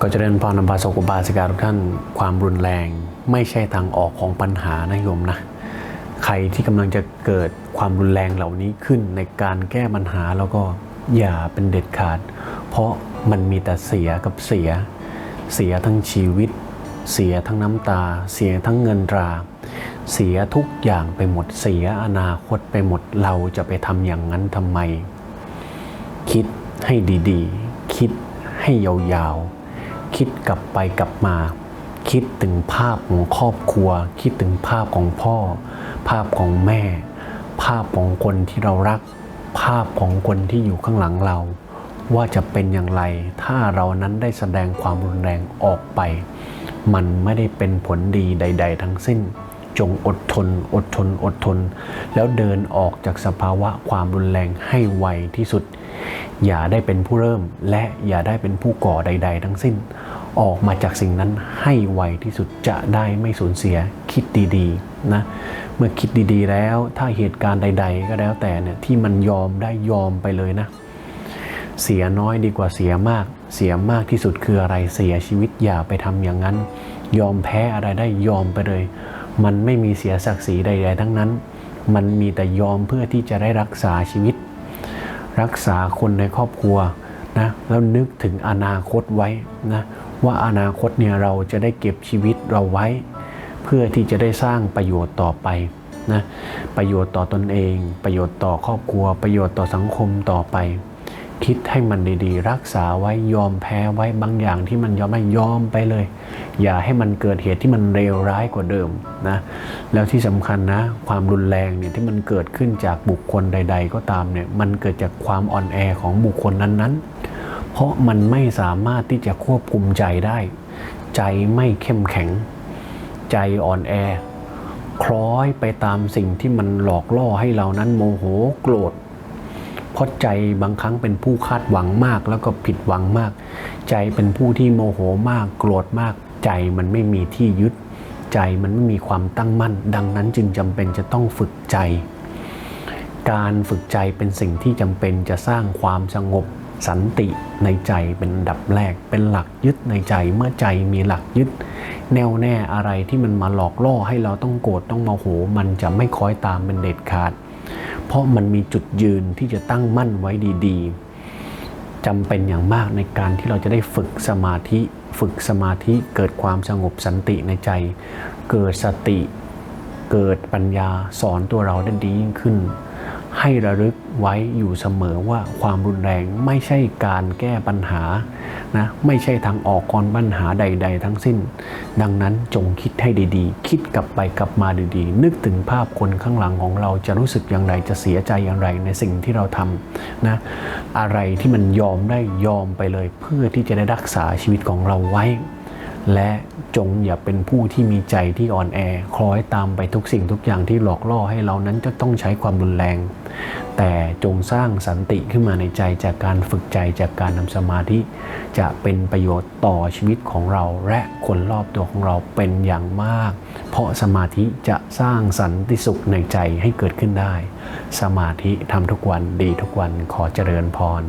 ก็จะเริญพรนำพาสกุบาสิกาทุกท่านความรุนแรงไม่ใช่ทางออกของปัญหานะโยมนะ ใครที่กำลังจะเกิดความรุนแรงเหล่านี้ขึ้นในการแก้ปัญหาแล้วก็อย่าเป็นเด็ดขาด เพราะมันมีแต่เสียกับเสีย เสียทั้งชีวิต เสียทั้งน้ำตา เสียทั้งเงินตรา เสียทุกอย่างไปหมดเสียอนาคตไปหมดเราจะไปทำอย่างนั้นทำไม คิดให้ดีๆ คิดให้ยาวๆ คิดกลับไปกลับมา คิดถึงภาพของครอบครัว คิดถึงภาพของพ่อ ภาพของแม่ ภาพของคนที่เรารัก ภาพของคนที่อยู่ข้างหลังเรา ว่าจะเป็นอย่างไร ถ้าเรานั้นได้แสดงความรุนแรงออกไป มันไม่ได้เป็นผลดีใด ๆ ทั้งสิ้นจงอดทน อดทน อดทน แล้วเดินออกจากสภาวะความรุนแรงให้ไวที่สุด อย่าได้เป็นผู้เริ่มและอย่าได้เป็นผู้ก่อใด ๆ ทั้งสิ้น ออกมาจากสิ่งนั้นให้ไวที่สุดจะได้ไม่สูญเสียคิดดีๆนะเมื่อคิดดีๆ แล้วถ้าเหตุการณ์ใด ๆ ก็แล้วแต่เนี่ยที่มันยอมได้ยอมไปเลยนะ เสียน้อยดีกว่าเสียมาก เสียมากที่สุดคืออะไรเสียชีวิตอย่าไปทำอย่างนั้น ยอมแพ้อะไรได้ยอมไปเลย มันไม่มีเสียศักดิ์ศรีใด ๆ ทั้งนั้น มันมีแต่ยอมเพื่อที่จะได้รักษาชีวิต รักษาคนในครอบครัวนะแล้วนึกถึงอนาคตไว้นะว่าอนาคตเนี่ยเราจะได้เก็บชีวิตเราไว้ เพื่อที่จะได้สร้างประโยชน์ต่อไปนะประโยชน์ต่อตนเอง ประโยชน์ต่อครอบครัว ประโยชน์ต่อสังคมต่อไป คิดให้มันดีๆ รักษาไว้ยอมแพ้ไว้บางอย่างที่มันยอมไม่ยอมไปเลย อย่าให้มันเกิดเหตุที่มันเลวร้ายกว่าเดิมนะแล้วที่สำคัญนะ ความรุนแรงเนี่ยที่มันเกิดขึ้นจากบุคคลใด ๆ ก็ตามเนี่ยมันเกิดจากความอ่อนแอของบุคคลนั้นๆ เพราะมันไม่สามารถที่จะควบคุมใจได้ ใจไม่เข้มแข็ง ใจอ่อนแอ คล้อยไปตามสิ่งที่มันหลอกล่อให้เรานั้นโมโหโกรธ เพราะใจบางครั้งเป็นผู้คาดหวังมาก แล้วก็ผิดหวังมาก ใจเป็นผู้ที่โมโหมาก โกรธมาก ใจมันไม่มีที่ยึด ใจมันไม่มีความตั้งมั่น ดังนั้นจึงจำเป็นจะต้องฝึกใจ การฝึกใจเป็นสิ่งที่จำเป็นจะสร้างความสงบสันติในใจเป็นอันดับแรก เป็นหลักยึดในใจเมื่อใจมีหลักยึด แน่วแน่อะไรที่มันมาหลอกล่อให้เราต้องโกรธต้องโมโห มันจะไม่คอยตามเป็นเด็ดขาด เพราะมันมีจุดยืนที่จะตั้งมั่นไว้ดีๆจำเป็นอย่างมากในการที่เราจะได้ฝึกสมาธิ ฝึกสมาธิเกิดความสงบสันติในใจ เกิดสติ เกิดปัญญาสอนตัวเราได้ดียิ่งขึ้น ให้ระลึกไว้อยู่เสมอว่าความรุนแรงไม่ใช่การแก้ปัญหานะไม่ใช่ทางออกกอนปัญหาใด ๆ ทั้งสิ้น ดังนั้นจงคิดให้ดีๆ คิดกลับไปกลับมาดีๆ นึกถึงภาพคนข้างหลังของเราจะรู้สึกอย่างไรจะเสียใจอย่างไรในสิ่งที่เราทำนะอะไรที่มันยอมได้ยอมไปเลย เพื่อที่จะได้รักษาชีวิตของเราไว้ และจงอย่าเป็นผู้ที่มีใจที่อ่อนแอ คล้อยตามไปทุกสิ่งทุกอย่างที่หลอกล่อให้เรานั้นจะต้องใช้ความรุนแรง แต่จงสร้างสันติขึ้นมาในใจจากการฝึกใจจากการทำสมาธิ จะเป็นประโยชน์ต่อชีวิตของเรา และคนรอบตัวของเราเป็นอย่างมาก เพราะสมาธิจะสร้างสันติสุขในใจให้เกิดขึ้นได้ สมาธิทำทุกวันดีทุกวันขอเจริญพร